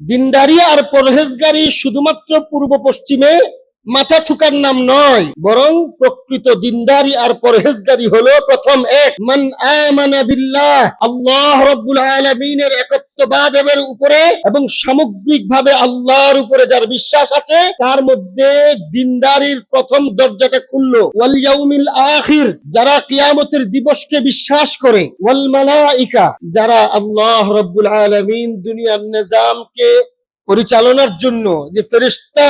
দিনদারি আর পরহেজগারি শুধুমাত্র পূর্ব পশ্চিমে মাথা ঠুকার নাম নয়, বরং প্রকৃত দিনদারি আর পরহেজগারি হলো প্রথম এক। মান আমানা বিল্লাহ, আল্লাহ রাব্বুল আলামিনের একত্ববাদের উপরে এবং সামগ্রিকভাবে আল্লাহর উপরে যার বিশ্বাস আছে, তার মধ্যে দিনদারির প্রথম দরজাটা খুললো। ওয়াল ইয়াউমিল আখির, যারা কিয়ামতের দিবসকে বিশ্বাস করে। ওয়াল মালাইকা, যারা আল্লাহ রাব্বুল আলামিন দুনিয়ার নিজামকে পরিচালনার জন্য যে ফেরেশতা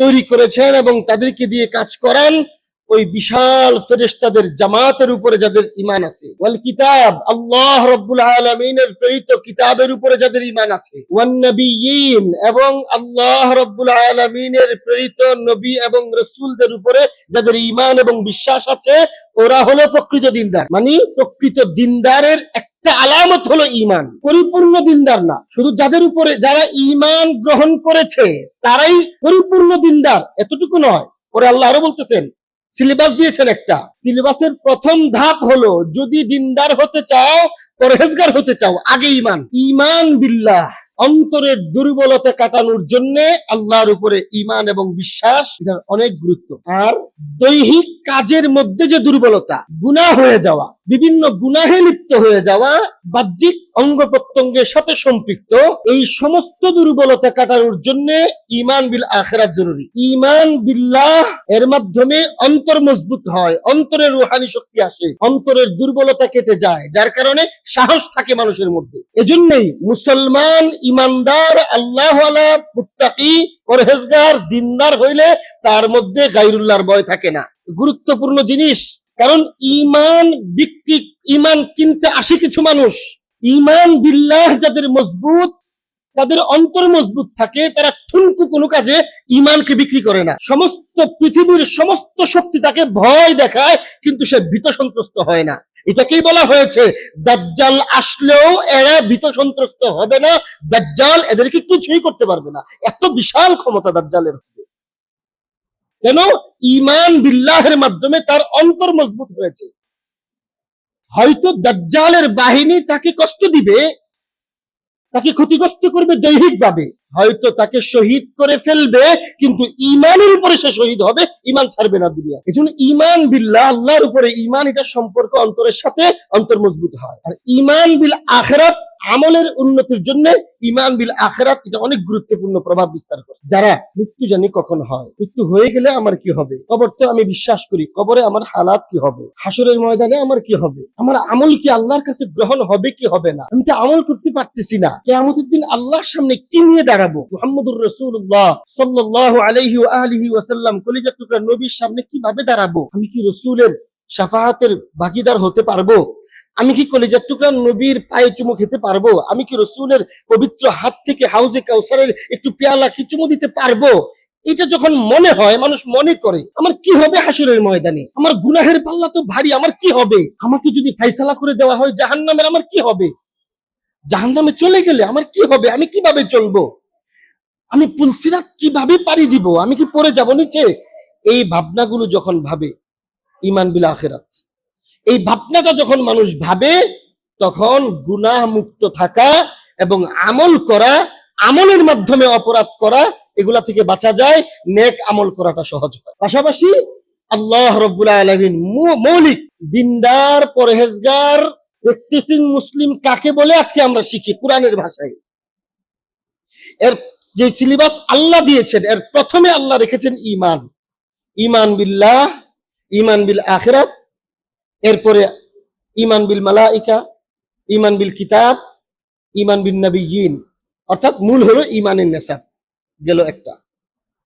তৈরি করেছেন এবং তাদেরকে দিয়ে কাজ করান ওই বিশাল ফেরেশতাদের জামাতের উপরে যাদের ইমান আছে। ওয়াল কিতাব, আল্লাহ রাব্বুল আলামিনের প্রেরিত কিতাবের উপরে যাদের ইমান আছে। ওয়ান নবিয়্যিন, এবং আল্লাহ রাব্বুল আলামিনের প্রেরিত নবী এবং রাসূলদের উপরে যাদের ইমান এবং বিশ্বাস আছে, ওরা হলো প্রকৃত দিনদার। মানে প্রকৃত দিনদারের একটা আলামত হলো ইমান পরিপূর্ণ দিনদার না। শুধু যাদের উপরে যারা ইমান গ্রহণ করেছে, তারাই পরিপূর্ণ দিনদার। এতটুকু নয়। পরে আল্লাহ আরও বলতেছেন সিলেবাস দিয়েছেন একটা। সিলেবাসের প্রথম ধাপ হলো, যদি দিনদার হতে চাও, পরহেজগার হতে চাও, আগে ইমান ইমান বিল্লাহ। অন্তরের দুর্বলতা কাটানোর জন্য আল্লাহর উপরে ইমান এবং বিশ্বাস এটার অনেক গুরুত্ব। আর দৈহিক কাজের মধ্যে যে দুর্বলতা, গুনাহ হয়ে যাওয়া, বিভিন্ন গুনাহে লিপ্ত হয়ে যাওয়া, বাহ্যিক অঙ্গ প্রত্যঙ্গের সাথে সম্পৃক্ত, এই সমস্ত দুর্বলতা কাটানোর জন্য ইমান বিল আখেরাত জরুরি। ইমান বিল্লাহ এর মাধ্যমে অন্তর মজবুত হয় অন্তরের রুহানি শক্তি আসে, অন্তরের দুর্বলতা কেটে যায়, যার কারণে সাহস থাকে মানুষের মধ্যে। এজন্যই মুসলমান ইমানদার আল্লাহ মুত্তাকি, পরহেজগার, দিনদার হইলে তার মধ্যে গাইরুল্লাহর ভয় থাকে না। গুরুত্বপূর্ণ জিনিস, কারণ ইমান বিক্রি, ইমান কিনতে আসে কিছু মানুষ। ইমান বিল্লাহ যাদের মজবুত, তাদের অন্তর মজবুত থাকে, তারা ঠুনকু কোনো কাজে ইমানকে বিক্রি করে না। সমস্ত পৃথিবীর সমস্ত শক্তি তাকে ভয় দেখায়, কিন্তু সে ভীত সন্ত্রস্ত হয় না। এটাকেই বলা হয়েছে, দাজ্জাল আসলেও এরা ভীত সন্ত্রস্ত হবে না। দাজ্জাল এদেরকে কিছুই করতে পারবে না। এত বিশাল ক্ষমতা দাজ্জালের কেন? ইমান বিল্লাহের মাধ্যমে তার অন্তর মজবুত হয়েছে। হয়তো দাজ্জালের বাহিনী তাকে কষ্ট দিবে, তাকে ক্ষতিগ্রস্ত করবে দৈহিক ভাবে হয়তো তাকে শহীদ করে ফেলবে, কিন্তু ইমানের উপরে সে শহীদ হবে ইমান ছাড়বে না দুনিয়া। এই জন্য ইমান বিল্লা আল্লাহর উপরে ইমান এটা সম্পর্ক অন্তরের সাথে অন্তর মজবুত হয়। আর ইমান বিল আখেরাত আমলের উন্নতির জন্য ইমান বিল আখেরাত এটা অনেক গুরুত্বপূর্ণ প্রভাব বিস্তার করে। যারা মৃত্যু জানি কখন হয়? মৃত্যু হয়ে গেলে আমার কি হবে? কবর তো আমি বিশ্বাস করি, কবরে আমার হালাত কি হবে? হাসরের ময়দানে আমার কি হবে? আমার আমল কি আল্লাহর কাছে গ্রহণ হবে কি হবে না? আমি তো আমল করতে পারতেছি না। কেয়ামতের দিন আল্লাহর সামনে কি নিয়ে দাঁড়াবো? মুহাম্মদুর রাসূলুল্লাহ সাল্লাল্লাহু আলাইহি ওয়া আলিহি ওয়াসাল্লাম কলিজার টুকরা নবীর সামনে কীভাবে দাঁড়াবো? আমি কি রসুলের শাফাহাতের ভাগিদার হতে পারব? আমি কি কলিজার টুকরা নবীর পায়ে চুমু খেতে পারব? আমি কি রসুলের পবিত্র হাত থেকে হাউজে কাউসারের একটু পেয়ালা কি চুমু দিতে পারব? এটা যখন মনে হয়, মানুষ মনে করে, আমার কি হবে হাসুরের ময়দানে? আমার গুনাহের পাল্লা তো ভারী, আমার কি হবে? আমাকে যদি ফাইসালা করে দেওয়া হয় জাহান্নামের, আমার কি হবে? জাহান্নামে চলে গেলে আমার কি হবে? আমি কীভাবে চলবো? আমি পুলসিরাত কীভাবে পারি দিব? আমি কি পড়ে যাব নিচে? এই ভাবনাগুলো যখন ভাবে ইমান বিল আখেরাত। এই ভাবনাটা যখন মানুষ ভাবে, তখন গুনাহ মুক্ত থাকা এবং আমল করা, আমলের মাধ্যমে অপরাধ করা, এগুলা থেকে বাঁচা যায়, নেক আমল করাটা সহজ হয়। পাশাপাশি আল্লাহ রব্বুল আলমিন মৌলিক দিনদার, পরহেজগার প্র্যাকটিসিং মুসলিম কাকে বলে আজকে আমরা শিখি? কোরআনের ভাষায়। এর যে সিলেবাস আল্লাহ দিয়েছেন, এর প্রথমে আল্লাহ রেখেছেন ইমান ইমান বিল্লাহ ইমান বিল আখিরাত এরপরে ইমান বিল মালাইকা ইমান বিল কিতাব ইমান বিল নবীন অর্থাৎ মূল হলো ইমানের নেশা। গেল একটা।